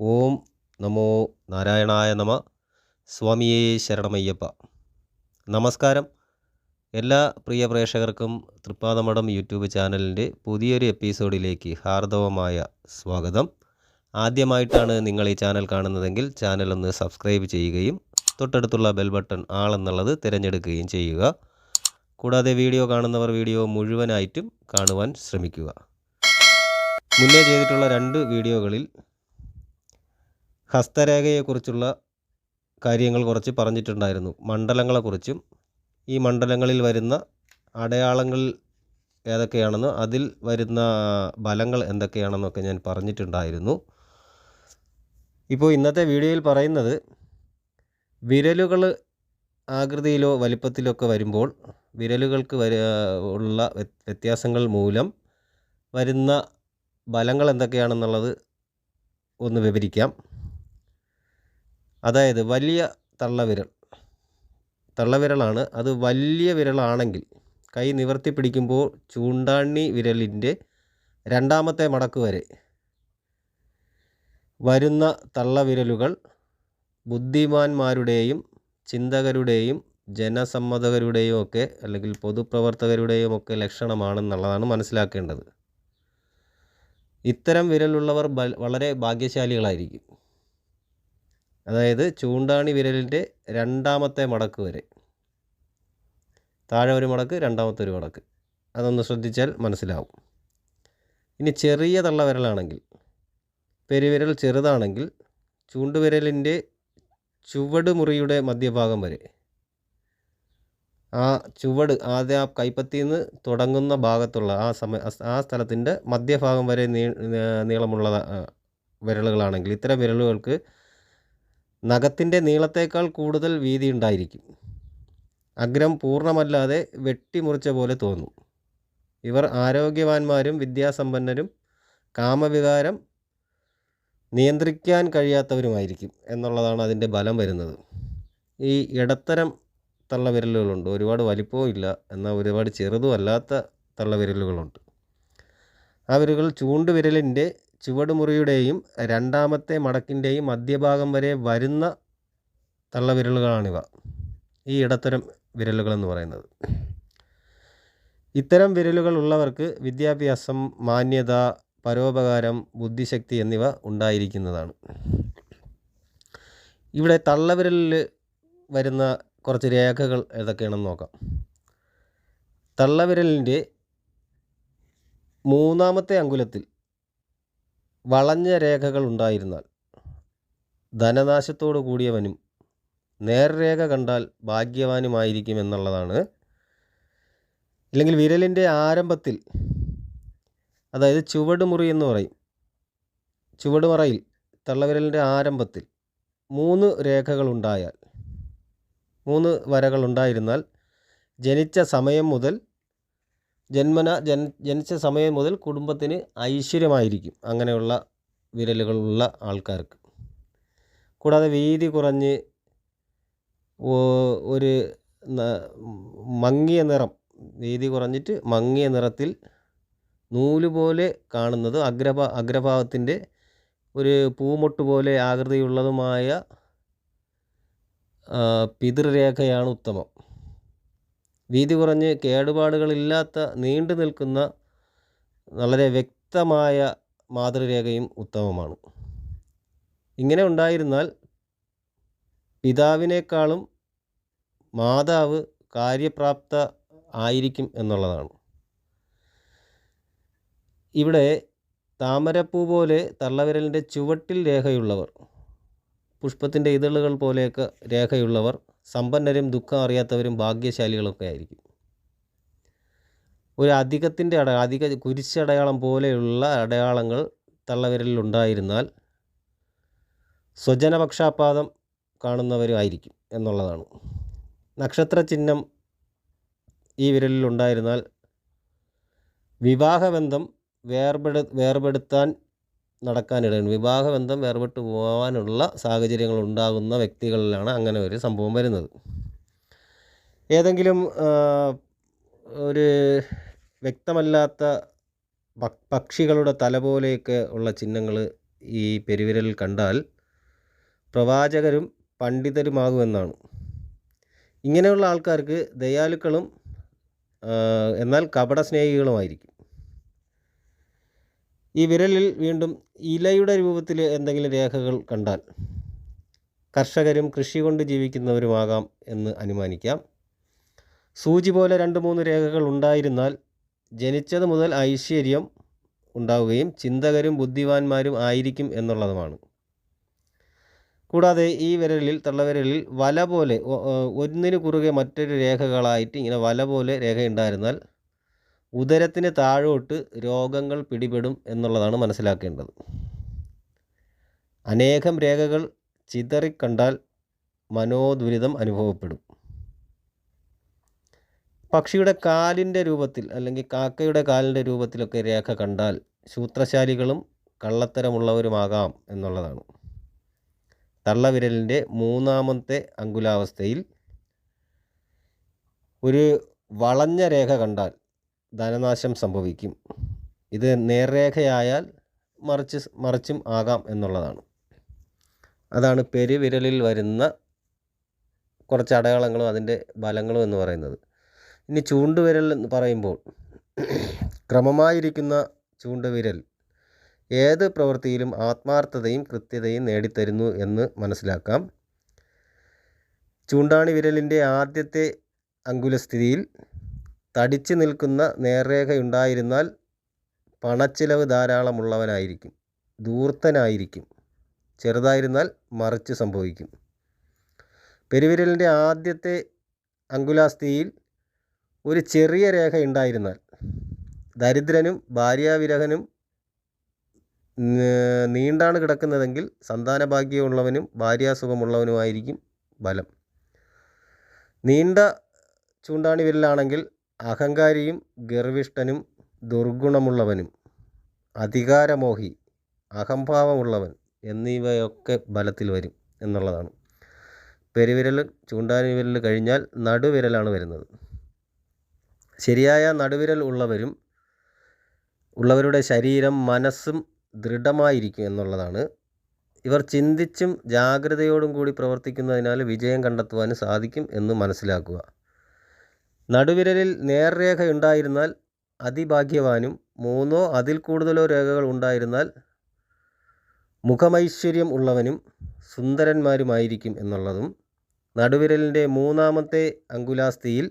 ഓം നമോ നാരായണായ നമ. സ്വാമിയേ ശരണമയ്യപ്പ. നമസ്കാരം. എല്ലാ പ്രിയ പ്രേക്ഷകർക്കും തൃപ്പാദമഠം യൂട്യൂബ് ചാനലിന്റെ പുതിയൊരു എപ്പിസോഡിലേക്ക് ഹാർദവമായ സ്വാഗതം. ആദ്യമായിട്ടാണ് നിങ്ങൾ ഈ ചാനൽ കാണുന്നതെങ്കിൽ ചാനൽ ഒന്ന് സബ്സ്ക്രൈബ് ചെയ്യുകയും തൊട്ടടുത്തുള്ള ബെൽ ബട്ടൺ ആളെന്നുള്ളത് തിരഞ്ഞെടുക്കുകയും ചെയ്യുക. കൂടാതെ വീഡിയോ കാണുന്നവർ വീഡിയോ മുഴുവനായിട്ടും കാണുവാൻ ശ്രമിക്കുക. മുന്നേ ചെയ്തിട്ടുള്ള രണ്ട് വീഡിയോകളിൽ ഹസ്തരേഖയെക്കുറിച്ചുള്ള കാര്യങ്ങൾ കുറച്ച് പറഞ്ഞിട്ടുണ്ടായിരുന്നു. മണ്ഡലങ്ങളെക്കുറിച്ചും ഈ മണ്ഡലങ്ങളിൽ വരുന്ന അടയാളങ്ങൾ ഏതൊക്കെയാണെന്ന് അതിൽ വരുന്ന ബലങ്ങൾ എന്തൊക്കെയാണെന്നൊക്കെ ഞാൻ പറഞ്ഞിട്ടുണ്ടായിരുന്നു. ഇപ്പോൾ ഇന്നത്തെ വീഡിയോയിൽ പറയുന്നത് വിരലുകൾ ആകൃതിയിലോ വലിപ്പത്തിലോ ഒക്കെ വരുമ്പോൾ വിരലുകൾക്ക് വര ഉള്ള വ്യ- വ്യത്യാസങ്ങൾ മൂലം വരുന്ന ബലങ്ങൾ എന്തൊക്കെയാണെന്നുള്ളത് ഒന്ന് വിവരിക്കാം. അതായത് വലിയ തള്ളവിരൽ. തള്ളവിരലാണ് അത് വലിയ വിരലാണെങ്കിൽ കൈ നിവർത്തി പിടിക്കുമ്പോൾ ചൂണ്ടാണി വിരലിന്റെ രണ്ടാമത്തെ മടക്ക് വരെ വരുന്ന തള്ളവിരലുകൾ ബുദ്ധിമാന്മാരുടെയും ചിന്തകരുടെയും ജനസമ്മതകരുടെയും ഒക്കെ അല്ലെങ്കിൽ പൊതുപ്രവർത്തകരുടെയും ഒക്കെ ലക്ഷണമാണെന്നുള്ളതാണ് മനസ്സിലാക്കേണ്ടത്. ഇത്തരം വിരലുള്ളവർ വളരെ ഭാഗ്യശാലികളായിരിക്കും. അതായത് ചൂണ്ടാണി വിരലിന്റെ രണ്ടാമത്തെ മടക്ക് വരെ. താഴെ ഒരു മടക്ക് രണ്ടാമത്തെ ഒരു മടക്ക്. അതൊന്ന് ശ്രദ്ധിച്ചാൽ മനസ്സിലാവും. ഇനി ചെറിയ തള്ള തള്ളവിരലാണെങ്കിൽ പെരുവിരൽ ചെറുതാണെങ്കിൽ ചൂണ്ടുവിരലിന്റെ ചുവട് മുറിയുടെ മധ്യഭാഗം വരെ. ആ ചുവട് ആദ്യ ആ കൈപ്പത്തിയിൽ നിന്ന് തുടങ്ങുന്ന ഭാഗത്തുള്ള ആ സമയ ആ സ്ഥലത്തിന്റെ മധ്യഭാഗം വരെ നീ നീളമുള്ള വിരലുകളാണെങ്കിൽ ഇത്തരം വിരലുകൾക്ക് നഖത്തിന്റെ നീളത്തേക്കാൾ കൂടുതൽ വീതി ഉണ്ടായിരിക്കും. അഗ്രം പൂർണമല്ലാതെ വെട്ടിമുറിച്ച പോലെ തോന്നും. ഇവർ ആരോഗ്യവാന്മാരും വിദ്യാസമ്പന്നരും കാമവികാരം നിയന്ത്രിക്കാൻ കഴിയാത്തവരുമായിരിക്കും എന്നുള്ളതാണ് അതിന്റെ ബലം വരുന്നത്. ഈ ഇടത്തരം തള്ളവിരലുകളുണ്ട്. ഒരുപാട് വലിപ്പവും ഇല്ല. എന്നാൽ ഒരുപാട് ചെറുതും അല്ലാത്ത തള്ളവിരലുകളുണ്ട്. ആ വിരലുകൾ ചൂണ്ടുവിരലിന്റെ ചുവടുമുറിയുടെയും രണ്ടാമത്തെ മടക്കിന്റെയും മധ്യഭാഗം വരെ വരുന്ന തള്ളവിരലുകളാണിവ. ഈ ഇടത്തരം വിരലുകളെന്ന് പറയുന്നത്. ഇത്തരം വിരലുകൾ ഉള്ളവർക്ക് വിദ്യാഭ്യാസം മാന്യത പരോപകാരം ബുദ്ധിശക്തി എന്നിവ ഉണ്ടായിരിക്കുന്നതാണ്. ഇവിടെ തള്ളവിരലിൽ വരുന്ന കുറച്ച് രേഖകൾ ഏതൊക്കെയാണെന്ന് നോക്കാം. തള്ളവിരലിന്റെ മൂന്നാമത്തെ അങ്കുലത്തിൽ വളഞ്ഞ രേഖകൾ ഉണ്ടായിരുന്നാൽ ധനനാശത്തോടു കൂടിയവനും നേർരേഖ കണ്ടാൽ ഭാഗ്യവാനുമായിരിക്കും എന്നുള്ളതാണ്. അല്ലെങ്കിൽ വിരലിന്റെ ആരംഭത്തിൽ അതായത് ചുവടുമുറി എന്ന് പറയും ചുവടുമറയിൽ തള്ളവിരലിന്റെ ആരംഭത്തിൽ മൂന്ന് രേഖകളുണ്ടായാൽ മൂന്ന് വരകളുണ്ടായിരുന്നാൽ ജനിച്ച സമയം മുതൽ ജന്മന ജനിച്ച സമയം മുതൽ കുടുംബത്തിന് ഐശ്വര്യമായിരിക്കും അങ്ങനെയുള്ള വിരലുകളുള്ള ആൾക്കാർക്ക്. കൂടാതെ വീതി കുറഞ്ഞ് ഒരു മങ്ങിയ നിറം വീതി കുറഞ്ഞിട്ട് മങ്ങിയ നിറത്തിൽ നൂൽ പോലെ കാണുന്നത് അഗ്രഭാ അഗ്രഭാവത്തിന്റെ ഒരു പൂമൊട്ട് പോലെ ആകൃതിയുള്ളതുമായ പിതൃരേഖയാണ് ഉത്തമം. വീതി കുറഞ്ഞ് കേടുപാടുകളില്ലാത്ത നീണ്ടു നിൽക്കുന്ന വളരെ വ്യക്തമായ മാതൃരേഖയും ഉത്തമമാണ്. ഇങ്ങനെ ഉണ്ടായിരുന്നാൽ പിതാവിനേക്കാളും മാതാവ് കാര്യപ്രാപ്ത ആയിരിക്കും എന്നുള്ളതാണ്. ഇവിടെ താമരപ്പൂ പോലെ തള്ളവിരലിന്റെ ചുവട്ടിൽ രേഖയുള്ളവർ പുഷ്പത്തിന്റെ ഇതളുകൾ പോലെയൊക്കെ രേഖയുള്ളവർ സമ്പന്നരും ദുഃഖം അറിയാത്തവരും ഭാഗ്യശാലികളൊക്കെ ആയിരിക്കും. ഒരു അധികത്തിന്റെ അട അധിക കുരിശടയാളം പോലെയുള്ള അടയാളങ്ങൾ തള്ളവിരലിൽ ഉണ്ടായിരുന്നാൽ സ്വജനപക്ഷാപാതം കാണുന്നവരുമായിരിക്കും എന്നുള്ളതാണ്. നക്ഷത്ര ചിഹ്നം ഈ വിരലിൽ ഉണ്ടായിരുന്നാൽ വിവാഹബന്ധം വേർപെടു വേർപെടുത്താൻ നടക്കാനിടയുണ്ട്. വിവാഹബന്ധം വേർപെട്ട് പോകാനുള്ള സാഹചര്യങ്ങൾ ഉണ്ടാകുന്ന വ്യക്തികളിലാണ് അങ്ങനെ ഒരു സംഭവം വരുന്നത്. ഏതെങ്കിലും ഒരു വ്യക്തമല്ലാത്ത പക്ഷികളുടെ തല പോലെയൊക്കെ ഉള്ള ചിഹ്നങ്ങൾ ഈ പെരുവിരലിൽ കണ്ടാൽ പ്രവാചകരും പണ്ഡിതരുമാകുമെന്നാണ്. ഇങ്ങനെയുള്ള ആൾക്കാർക്ക് ദയാലുക്കളും എന്നാൽ കപട സ്നേഹികളുമായിരിക്കും ഈ വിരലിൽ വീണ്ടും ഇലയുടെ രൂപത്തിൽ എന്തെങ്കിലും രേഖകൾ കണ്ടാൽ കർഷകരും കൃഷി കൊണ്ട് ജീവിക്കുന്നവരുമാകാം എന്ന് അനുമാനിക്കാം. സൂചി പോലെ രണ്ട് മൂന്ന് രേഖകൾ ഉണ്ടായിരുന്നാൽ ജനിച്ചത് മുതൽ ഐശ്വര്യം ഉണ്ടാവുകയും ചിന്തകരും ബുദ്ധിവാന്മാരും ആയിരിക്കും എന്നുള്ളതുമാണ്. കൂടാതെ ഈ വിരലിൽ തള്ളവിരലിൽ വല പോലെ ഒ- ഒ- കുറുകെ മറ്റൊരു രേഖകളായിട്ട് ഇങ്ങനെ വല പോലെ രേഖയുണ്ടായിരുന്നാൽ ഉദരത്തിന് താഴോട്ട് രോഗങ്ങൾ പിടിപെടും എന്നുള്ളതാണ് മനസ്സിലാക്കേണ്ടത്. അനേകം രേഖകൾ ചിതറിക്കണ്ടാൽ മനോദുരിതം അനുഭവപ്പെടും. പക്ഷിയുടെ കാലിന്റെ രൂപത്തിൽ അല്ലെങ്കിൽ കാക്കയുടെ കാലിന്റെ രൂപത്തിലൊക്കെ രേഖ കണ്ടാൽ സൂത്രശാലികളും കള്ളത്തരമുള്ളവരുമാകാം എന്നുള്ളതാണ്. തള്ളവിരലിന്റെ മൂന്നാമത്തെ അങ്കുലാവസ്ഥയിൽ ഒരു വളഞ്ഞ രേഖ കണ്ടാൽ ധനനാശം സംഭവിക്കും. ഇത് നേർരേഖയായാൽ മറിച്ച് മറിച്ചും ആകാം എന്നുള്ളതാണ്. അതാണ് പെരുവിരലിൽ വരുന്ന കുറച്ച് അടയാളങ്ങളും അതിന്റെ ബലങ്ങളും എന്ന് പറയുന്നത്. ഇനി ചൂണ്ടുവിരൽ എന്ന് പറയുമ്പോൾ ക്രമമായിരിക്കുന്ന ചൂണ്ടുവിരൽ ഏത് പ്രവൃത്തിയിലും ആത്മാർത്ഥതയും കൃത്യതയും നേടിത്തരുന്നു എന്ന് മനസ്സിലാക്കാം. ചൂണ്ടാണി വിരലിന്റെ ആദ്യത്തെ അങ്കുലസ്ഥിതിയിൽ തടിച്ചു നിൽക്കുന്ന നേർരേഖയുണ്ടായിരുന്നാൽ പണച്ചിലവ് ധാരാളമുള്ളവനായിരിക്കും ധൂർത്തനായിരിക്കും ചെറുതായിരുന്നാൽ മറിച്ച് സംഭവിക്കും. പെരുവിരലിന്റെ ആദ്യത്തെ അങ്കുലാസ്ഥിയിൽ ഒരു ചെറിയ രേഖ ഉണ്ടായിരുന്നാൽ ദരിദ്രനും ഭാര്യാവിരഹനും നീണ്ടാണ് കിടക്കുന്നതെങ്കിൽ സന്താനഭാഗ്യമുള്ളവനും ഭാര്യാസുഖമുള്ളവനുമായിരിക്കും ബലം. നീണ്ട ചൂണ്ടാണി വിരലാണെങ്കിൽ അഹങ്കാരിയും ഗർവിഷ്ഠനും ദുർഗുണമുള്ളവനും അധികാരമോഹി അഹംഭാവമുള്ളവൻ എന്നിവയൊക്കെ ബലത്തിൽ വരും എന്നുള്ളതാണ്. പെരുവിരൽ ചൂണ്ടാനുവിരൽ കഴിഞ്ഞാൽ നടുവിരലാണ് വരുന്നത്. ശരിയായ നടുവിരൽ ഉള്ളവരും ഉള്ളവരുടെ ശരീരം മനസ്സും ദൃഢമായിരിക്കും എന്നുള്ളതാണ്. ഇവർ ചിന്തിച്ചും ജാഗ്രതയോടും കൂടി പ്രവർത്തിക്കുന്നതിനാൽ വിജയം കണ്ടെത്തുവാനും സാധിക്കും എന്ന് മനസ്സിലാക്കുക. നടുവിരലിൽ നേർരേഖ ഉണ്ടായിരുന്നാൽ അതിഭാഗ്യവാനും മൂന്നോ അതിൽ കൂടുതലോ രേഖകൾ ഉണ്ടായിരുന്നാൽ മുഖമൈശ്വര്യം ഉള്ളവനും സുന്ദരന്മാരുമായിരിക്കും എന്നുള്ളതും നടുവിരലിന്റെ മൂന്നാമത്തെ അങ്കുലാസ്ഥിയിൽ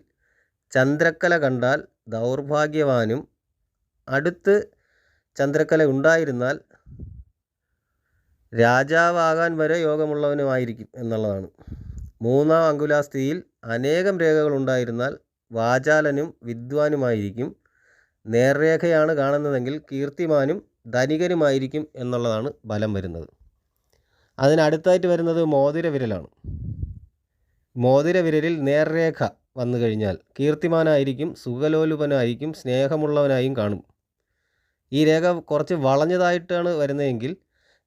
ചന്ദ്രക്കല കണ്ടാൽ ദൗർഭാഗ്യവാനും അടുത്ത് ചന്ദ്രക്കല ഉണ്ടായിരുന്നാൽ രാജാവാകാൻ വരെ യോഗമുള്ളവനുമായിരിക്കും എന്നുള്ളതാണ്. മൂന്നാം അങ്കുലാസ്ഥിയിൽ അനേകം രേഖകൾ ഉണ്ടായിരുന്നാൽ വാചാലനും വിദ്വാനുമായിരിക്കും. നേർരേഖയാണ് കാണുന്നതെങ്കിൽ കീർത്തിമാനും ധനികനുമായിരിക്കും എന്നുള്ളതാണ് ബലം വരുന്നത്. അതിനടുത്തായിട്ട് വരുന്നത് മോതിര വിരലാണ് മോതിര വിരലിൽ നേർരേഖ വന്നു കഴിഞ്ഞാൽ കീർത്തിമാനായിരിക്കും സുഖലോലുപനായിരിക്കും സ്നേഹമുള്ളവനായും കാണും. ഈ രേഖ കുറച്ച് വളഞ്ഞതായിട്ടാണ് വരുന്നതെങ്കിൽ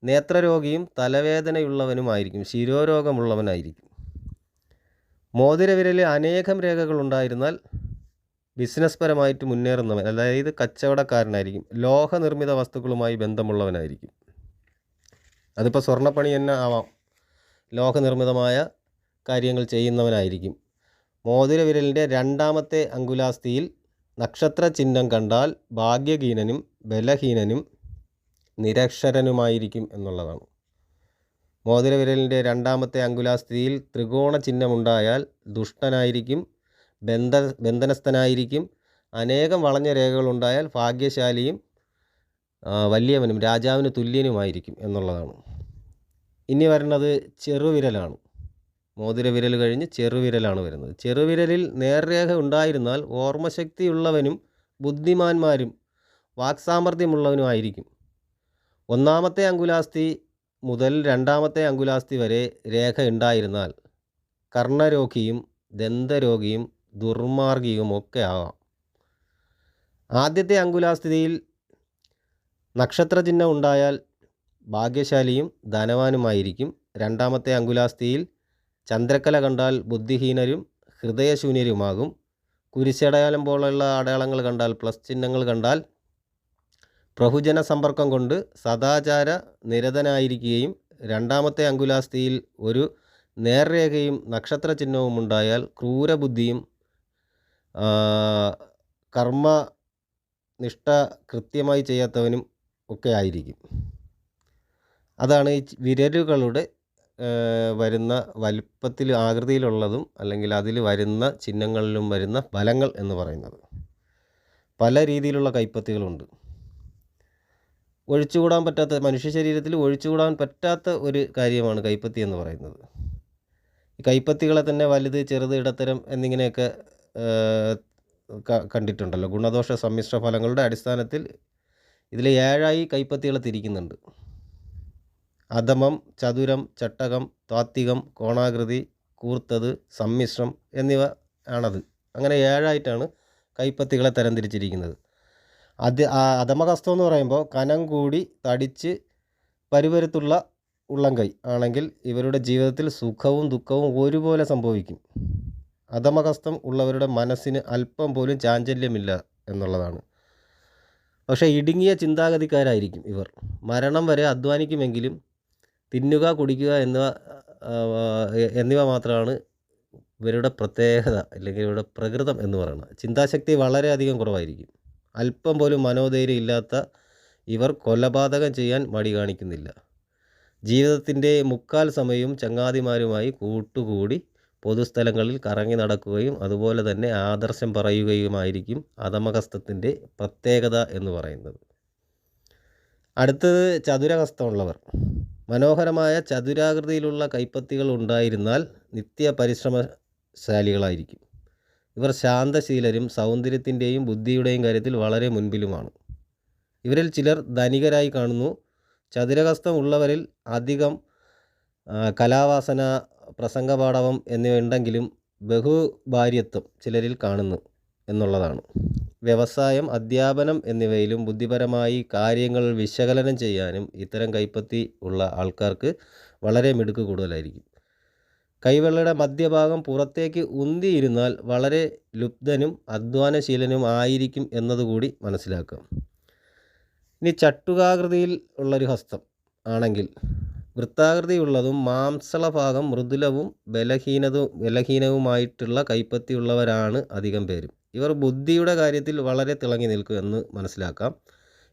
നേത്രരോഗിയും തലവേദനയുള്ളവനുമായിരിക്കും ശിരോരോഗമുള്ളവനായിരിക്കും. മോതിരവിരലിൽ അനേകം രേഖകൾ ഉണ്ടായിരുന്നാൽ ബിസിനസ് പരമായിട്ട് മുന്നേറുന്നവൻ അതായത് കച്ചവടക്കാരനായിരിക്കും. ലോഹനിർമ്മിത വസ്തുക്കളുമായി ബന്ധമുള്ളവനായിരിക്കും. അതിപ്പോൾ സ്വർണപ്പണി തന്നെ ആവാം. ലോഹനിർമ്മിതമായ കാര്യങ്ങൾ ചെയ്യുന്നവനായിരിക്കും. മോതിരവിരലിന്റെ രണ്ടാമത്തെ അങ്കുലാസ്ഥിയിൽ നക്ഷത്ര ചിഹ്നം കണ്ടാൽ ഭാഗ്യഹീനനും ബലഹീനനും നിരക്ഷരനുമായിരിക്കും എന്നുള്ളതാണ്. മോതിരവിരലിന്റെ രണ്ടാമത്തെ അങ്കുലാസ്ഥിതിയിൽ ത്രികോണ ചിഹ്നമുണ്ടായാൽ ദുഷ്ടനായിരിക്കും ബന്ധ ബന്ധനസ്ഥനായിരിക്കും അനേകം വളഞ്ഞ രേഖകളുണ്ടായാൽ ഭാഗ്യശാലിയും വലിയവനും രാജാവിന് തുല്യനുമായിരിക്കും എന്നുള്ളതാണ്. ഇനി വരുന്നത് ചെറുവിരലാണ്. മോതിരവിരൽ കഴിഞ്ഞ് ചെറുവിരലാണ് വരുന്നത്. ചെറുവിരലിൽ നേർരേഖ ഉണ്ടായിരുന്നാൽ ഓർമ്മശക്തിയുള്ളവനും ബുദ്ധിമാന്മാരും വാക്സാമർഥ്യമുള്ളവനുമായിരിക്കും. ഒന്നാമത്തെ അങ്കുലാസ്തി മുതൽ രണ്ടാമത്തെ അങ്കുലാസ്തി വരെ രേഖ ഉണ്ടായിരുന്നാൽ കർണരോഗിയും ദന്തരോഗിയും ദുർമാർഗിയും ഒക്കെ ആവാം. ആദ്യത്തെ അങ്കുലാസ്ഥിതിയിൽ നക്ഷത്രചിഹ്നം ഉണ്ടായാൽ ഭാഗ്യശാലിയും ധനവാനുമായിരിക്കും. രണ്ടാമത്തെ അങ്കുലാസ്ഥിയിൽ ചന്ദ്രക്കല കണ്ടാൽ ബുദ്ധിഹീനരും ഹൃദയശൂന്യരുമാകും. കുരിശടയാളം പോലുള്ള അടയാളങ്ങൾ കണ്ടാൽ പ്ലസ് ചിഹ്നങ്ങൾ കണ്ടാൽ പ്രഹുജന സമ്പർക്കം കൊണ്ട് സദാചാര നിരതനായിരിക്കുകയും രണ്ടാമത്തെ അങ്കുലാസ്ഥിയിൽ ഒരു നേർരേഖയും നക്ഷത്ര ചിഹ്നവും ഉണ്ടായാൽ ക്രൂരബുദ്ധിയും കർമ്മ നിഷ്ഠ കൃത്യമായി ചെയ്യാത്തവനും ഒക്കെ ആയിരിക്കും. അതാണ് ഈ വിരലുകളുടെ വരുന്ന വലിപ്പത്തിൽ ആകൃതിയിലുള്ളതും അല്ലെങ്കിൽ അതിൽ വരുന്ന ചിഹ്നങ്ങളിലും വരുന്ന ഫലങ്ങൾ എന്ന് പറയുന്നത്. പല രീതിയിലുള്ള കൈപ്പത്തികളുണ്ട്. ഒഴിച്ചുകൂടാൻ പറ്റാത്ത മനുഷ്യ ശരീരത്തിൽ ഒഴിച്ചുകൂടാൻ പറ്റാത്ത ഒരു കാര്യമാണ് കൈപ്പത്തി എന്ന് പറയുന്നത്. ഈ കൈപ്പത്തികളെ തന്നെ വലുത് ചെറുത് ഇടത്തരം എന്നിങ്ങനെയൊക്കെ കണ്ടിട്ടുണ്ടല്ലോ. ഗുണദോഷ സമ്മിശ്ര ഫലങ്ങളുടെ അടിസ്ഥാനത്തിൽ ഇതിൽ ഏഴായി കൈപ്പത്തികളെ തിരിക്കുന്നുണ്ട്. അധമം ചതുരം ചട്ടകം താത്വികം കോണാകൃതി കൂർത്തത് സമ്മിശ്രം എന്നിവ ആണത്. അങ്ങനെ ഏഴായിട്ടാണ് കൈപ്പത്തികളെ തരംതിരിച്ചിരിക്കുന്നത്. അത് അധമഹസ്തം എന്ന് പറയുമ്പോൾ കനം കൂടി തടിച്ച് പരുപരുത്തുള്ള ഉള്ളംകൈ. ആണെങ്കിൽ ഇവരുടെ ജീവിതത്തിൽ സുഖവും ദുഃഖവും ഒരുപോലെ സംഭവിക്കും. അധമഹസ്തം ഉള്ളവരുടെ മനസ്സിന് അല്പം പോലും ചാഞ്ചല്യമില്ല എന്നുള്ളതാണ്. പക്ഷേ ഇടുങ്ങിയ ചിന്താഗതിക്കാരായിരിക്കും ഇവർ. മരണം വരെ അധ്വാനിക്കുമെങ്കിലും തിന്നുക കുടിക്കുക എന്നിവ എന്നിവ മാത്രമാണ് ഇവരുടെ പ്രത്യേകത അല്ലെങ്കിൽ ഇവരുടെ പ്രകൃതം എന്ന് പറയുന്നത്. ചിന്താശക്തി വളരെയധികം കുറവായിരിക്കും. അല്പം പോലും മനോധൈര്യം ഇല്ലാത്ത ഇവർ കൊലപാതകം ചെയ്യാൻ മടി കാണിക്കുന്നില്ല. ജീവിതത്തിന്റെ മുക്കാൽ സമയവും ചങ്ങാതിമാരുമായി കൂട്ടുകൂടി പൊതുസ്ഥലങ്ങളിൽ കറങ്ങി നടക്കുകയും അതുപോലെ തന്നെ ആദർശം പറയുകയുമായിരിക്കും അധമഹസ്തത്തിന്റെ പ്രത്യേകത എന്ന് പറയുന്നത്. അടുത്തത് ചതുരഹസ്തമുള്ളവർ. മനോഹരമായ ചതുരാകൃതിയിലുള്ള കൈപ്പത്തികൾ ഉണ്ടായിരുന്നാൽ നിത്യ പരിശ്രമശാലികളായിരിക്കും ഇവർ ശാന്തശീലരും സൗന്ദര്യത്തിന്റെയും ബുദ്ധിയുടെയും കാര്യത്തിൽ വളരെ മുൻപിലുമാണ്. ഇവരിൽ ചിലർ ധനികരായി കാണുന്നു. ചതുരഹസ്തം ഉള്ളവരിൽ അധികം കലാവാസന പ്രസംഗപാടവം എന്നിവ ഉണ്ടെങ്കിലും ബഹുഭാര്യത്വം ചിലരിൽ കാണുന്നു എന്നുള്ളതാണ്. വ്യവസായം അധ്യാപനം എന്നിവയിലും ബുദ്ധിപരമായി കാര്യങ്ങൾ വിശകലനം ചെയ്യാനും ഇത്തരം കൈപ്പത്തി ഉള്ള ആൾക്കാർക്ക് വളരെ മിടുക്ക് കൂടുതലായിരിക്കും. കൈവെള്ളയുടെ മധ്യഭാഗം പുറത്തേക്ക് ഉന്തിയിരുന്നാൽ വളരെ ലുബ്ധനും അധ്വാനശീലനും ആയിരിക്കും എന്നതുകൂടി മനസ്സിലാക്കാം. ഇനി ചട്ടുകാകൃതിയിൽ ഉള്ളൊരു ഹസ്തം ആണെങ്കിൽ വൃത്താകൃതിയുള്ളതും മാംസള ഭാഗം മൃദുലവും ബലഹീനതും ബലഹീനവുമായിട്ടുള്ള കൈപ്പത്തിയുള്ളവരാണ് അധികം പേരും. ഇവർ ബുദ്ധിയുടെ കാര്യത്തിൽ വളരെ തിളങ്ങി നിൽക്കും എന്ന് മനസ്സിലാക്കാം.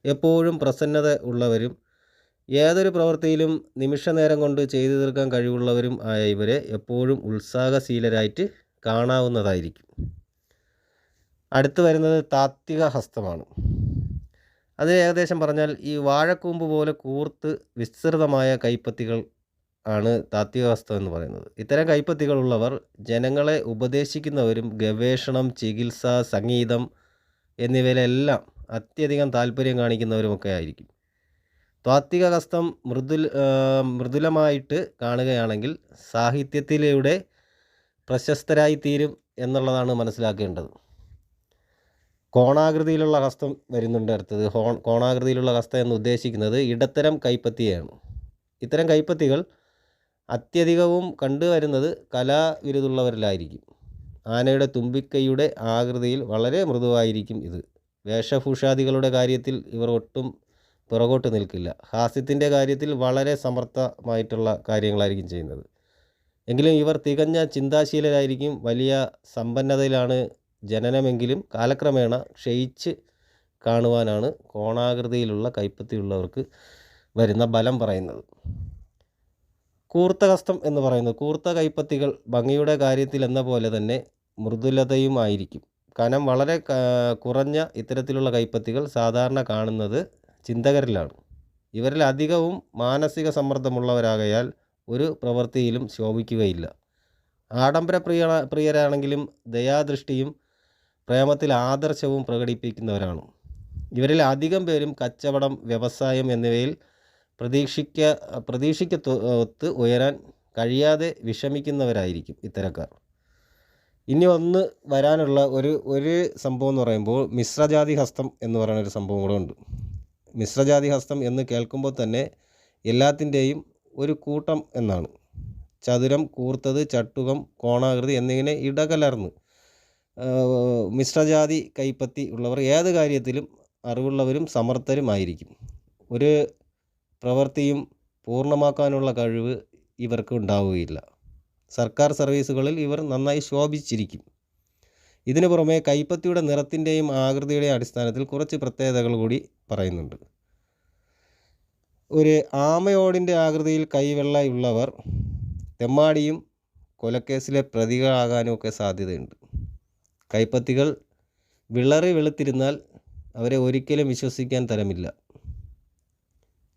എപ്പോഴും പ്രസന്നത ഉള്ളവരും ഏതൊരു പ്രവൃത്തിയിലും നിമിഷനേരം കൊണ്ട് ചെയ്തു തീർക്കാൻ കഴിവുള്ളവരും ആയ ഇവരെ എപ്പോഴും ഉത്സാഹശീലരായിട്ട് കാണാവുന്നതായിരിക്കും. അടുത്തു വരുന്നത് താത്വിക ഹസ്തമാണ്. അത് ഏകദേശം പറഞ്ഞാൽ ഈ വാഴക്കൂമ്പ് പോലെ കൂർത്ത് വിസ്തൃതമായ കൈപ്പത്തികൾ ആണ് താത്വിക ഹസ്തം എന്ന് പറയുന്നത്. ഇത്തരം കൈപ്പത്തികളുള്ളവർ ജനങ്ങളെ ഉപദേശിക്കുന്നവരും ഗവേഷണം ചികിത്സ സംഗീതം എന്നിവയിലെല്ലാം അത്യധികം താല്പര്യം കാണിക്കുന്നവരുമൊക്കെ ആയിരിക്കും. താത്വിക ഹസ്തം മൃദുൽ മൃദുലമായിട്ട് കാണുകയാണെങ്കിൽ സാഹിത്യത്തിലൂടെ പ്രശസ്തരായി തീരും എന്നുള്ളതാണ് മനസ്സിലാക്കേണ്ടത്. കോണാകൃതിയിലുള്ള ഹസ്തം വരുന്നുണ്ട് അടുത്തത്. ഹോൺ കോണാകൃതിയിലുള്ള ഹസ്തം എന്ന് ഉദ്ദേശിക്കുന്നത് ഇടത്തരം കൈപ്പത്തിയാണ്. ഇത്തരം കൈപ്പത്തികൾ അത്യധികവും കണ്ടുവരുന്നത് കലാവിരുതുള്ളവരിലായിരിക്കും. ആനയുടെ തുമ്പിക്കൈയുടെ ആകൃതിയിൽ വളരെ മൃദുവായിരിക്കും ഇത്. വേഷഭൂഷാദികളുടെ കാര്യത്തിൽ ഇവർ ഒട്ടും പുറകോട്ട് നിൽക്കില്ല. ഹാസ്യത്തിന്റെ കാര്യത്തിൽ വളരെ സമർത്ഥമായിട്ടുള്ള കാര്യങ്ങളായിരിക്കും ചെയ്യുന്നത്. എങ്കിലും ഇവർ തികഞ്ഞ ചിന്താശീലരായിരിക്കും. വലിയ സമ്പന്നതയിലാണ് ജനനമെങ്കിലും കാലക്രമേണ ക്ഷയിച്ച് കാണുവാനാണ് കോണാകൃതിയിലുള്ള കൈപ്പത്തിയുള്ളവർക്ക് വരുന്ന ബലം പറയുന്നത്. കൂർത്ത കസ്തം എന്ന് പറയുന്നത് കൂർത്ത കൈപ്പത്തികൾ ഭംഗിയുടെ കാര്യത്തിൽ എന്ന പോലെ തന്നെ മൃദുലതയുമായിരിക്കും കനം വളരെ കുറഞ്ഞ ഇത്തരത്തിലുള്ള കൈപ്പത്തികൾ സാധാരണ കാണുന്നത് ചിന്തകരിലാണ്. ഇവരിൽ അധികവും മാനസിക സമ്മർദ്ദമുള്ളവരാകയാൽ ഒരു പ്രവൃത്തിയിലും ശോഭിക്കുകയില്ല. ആഡംബര പ്രിയ പ്രിയരാണെങ്കിലും ദയാദൃഷ്ടിയും പ്രേമത്തിൽ ആദർശവും പ്രകടിപ്പിക്കുന്നവരാണ്. ഇവരിൽ അധികം പേരും കച്ചവടം വ്യവസായം എന്നിവയിൽ പ്രതീക്ഷിക്ക പ്രതീക്ഷിക്കത്തൊ ഒത്ത് ഉയരാൻ കഴിയാതെ വിഷമിക്കുന്നവരായിരിക്കും ഇത്തരക്കാർ. ഇനി ഒന്ന് വരാനുള്ള ഒരു ഒരു സംഭവം എന്ന് പറയുമ്പോൾ മിശ്രജാതി ഹസ്തം എന്ന് പറയുന്ന ഒരു സംഭവം കൂടെ ഉണ്ട്. മിശ്രജാതി ഹസ്തം എന്ന് കേൾക്കുമ്പോൾ തന്നെ എല്ലാത്തിന്റെയും ഒരു കൂട്ടം എന്നാണ്. ചതുരം കൂർത്തത് ചട്ടുകം കോണാകൃതി എന്നിങ്ങനെ ഇടകലർന്ന് മിശ്രജാതി കൈപ്പത്തി ഉള്ളവർ ഏത് കാര്യത്തിലും അറിവുള്ളവരും സമർത്ഥരുമായിരിക്കും. ഒരു പ്രവൃത്തിയും പൂർണമാക്കാനുള്ള കഴിവ് ഇവർക്ക് ഉണ്ടാവുകയില്ല. സർക്കാർ സർവീസുകളിൽ ഇവർ നന്നായി ശോഭിച്ചിരിക്കും. ഇതിനു പുറമെ കൈപ്പത്തിയുടെ നിറത്തിന്റെയും ആകൃതിയുടെയും അടിസ്ഥാനത്തിൽ കുറച്ച് പ്രത്യേകതകൾ കൂടി പറയുന്നുണ്ട്. ഒരു ആമയോടിന്റെ ആകൃതിയിൽ കൈവെള്ളയുള്ളവർ തെമ്മാടിയും കൊലക്കേസിലെ പ്രതികളാകാനും ഒക്കെ സാധ്യതയുണ്ട്. കൈപ്പത്തികൾ വിളറി വെളുത്തിരുന്നാൽ അവരെ ഒരിക്കലും വിശ്വസിക്കാൻ തരമില്ല.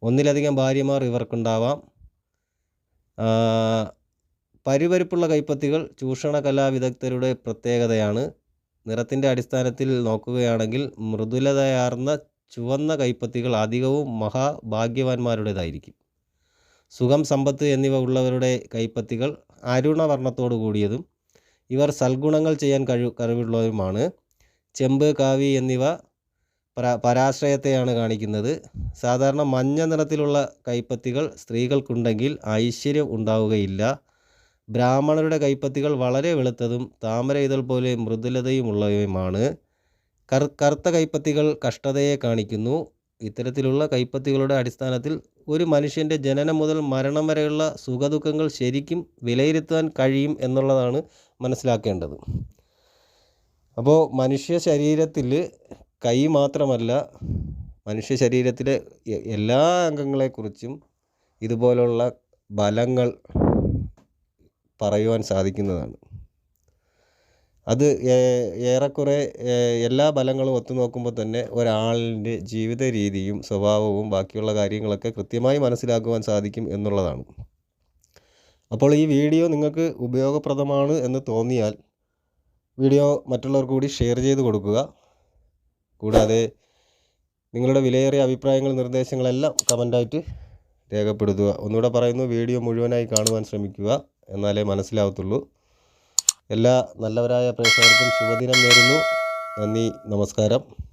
ഒന്നിലധികം ഭാര്യമാർ ഇവർക്കുണ്ടാവാം. ആ, പരുപരുപ്പുള്ള കൈപ്പത്തികൾ ചൂഷണ കലാവിദഗ്ധരുടെ പ്രത്യേകതയാണ്. നിറത്തിന്റെ അടിസ്ഥാനത്തിൽ നോക്കുകയാണെങ്കിൽ മൃദുലതയാർന്ന ചുവന്ന കൈപ്പത്തികൾ അധികവും മഹാഭാഗ്യവാന്മാരുടേതായിരിക്കും. സുഖം സമ്പത്ത് എന്നിവ ഉള്ളവരുടെ കൈപ്പത്തികൾ അരുണവർണത്തോടു കൂടിയതും ഇവർ സൽഗുണങ്ങൾ ചെയ്യാൻ കഴിവ് കഴിവുള്ളവരുമാണ്. ചെമ്പ് കാവി എന്നിവ പരാശ്രയത്തെയാണ് കാണിക്കുന്നത്. സാധാരണ മഞ്ഞ നിറത്തിലുള്ള കൈപ്പത്തികൾ സ്ത്രീകൾക്കുണ്ടെങ്കിൽ ഐശ്വര്യം ഉണ്ടാവുകയില്ല. ബ്രാഹ്മണരുടെ കൈപ്പത്തികൾ വളരെ വെളുത്തതും താമര ഇതൾ പോലെ മൃദുലതയുമുള്ളവയുമാണ്. കർ കറുത്ത കൈപ്പത്തികൾ കഷ്ടതയെ കാണിക്കുന്നു. ഇത്തരത്തിലുള്ള കൈപ്പത്തികളുടെ അടിസ്ഥാനത്തിൽ ഒരു മനുഷ്യന്റെ ജനനം മുതൽ മരണം വരെയുള്ള സുഖദുഃഖങ്ങൾ ശരിക്കും വിലയിരുത്താൻ കഴിയും എന്നുള്ളതാണ് മനസ്സിലാക്കേണ്ടത്. അപ്പോൾ മനുഷ്യ ശരീരത്തിൽ കൈ മാത്രമല്ല മനുഷ്യ ശരീരത്തിലെ എല്ലാ അംഗങ്ങളെക്കുറിച്ചും ഇതുപോലുള്ള ബലങ്ങൾ പറയുവാൻ സാധിക്കുന്നതാണ്. അത് ഏറെക്കുറെ എല്ലാ ബലങ്ങളും ഒത്തു നോക്കുമ്പോൾ തന്നെ ഒരാളിന്റെ ജീവിത രീതിയും സ്വഭാവവും ബാക്കിയുള്ള കാര്യങ്ങളൊക്കെ കൃത്യമായി മനസ്സിലാക്കുവാൻ സാധിക്കും എന്നുള്ളതാണ്. അപ്പോൾ ഈ വീഡിയോ നിങ്ങൾക്ക് ഉപയോഗപ്രദമാണ് എന്ന് തോന്നിയാൽ വീഡിയോ മറ്റുള്ളവർക്ക് കൂടി ഷെയർ ചെയ്ത് കൊടുക്കുക. കൂടാതെ നിങ്ങളുടെ വിലയേറിയ അഭിപ്രായങ്ങൾ നിർദ്ദേശങ്ങളെല്ലാം കമന്റായിട്ട് രേഖപ്പെടുത്തുക. ഒന്നുകൂടെ പറയുന്നു വീഡിയോ മുഴുവനായി കാണുവാൻ ശ്രമിക്കുക. എന്നാലേ മനസ്സിലാവത്തുള്ളൂ. എല്ലാ നല്ലവരായ പ്രേക്ഷകർക്കും ശുഭദിനം നേരുന്നു. നന്ദി നമസ്കാരം.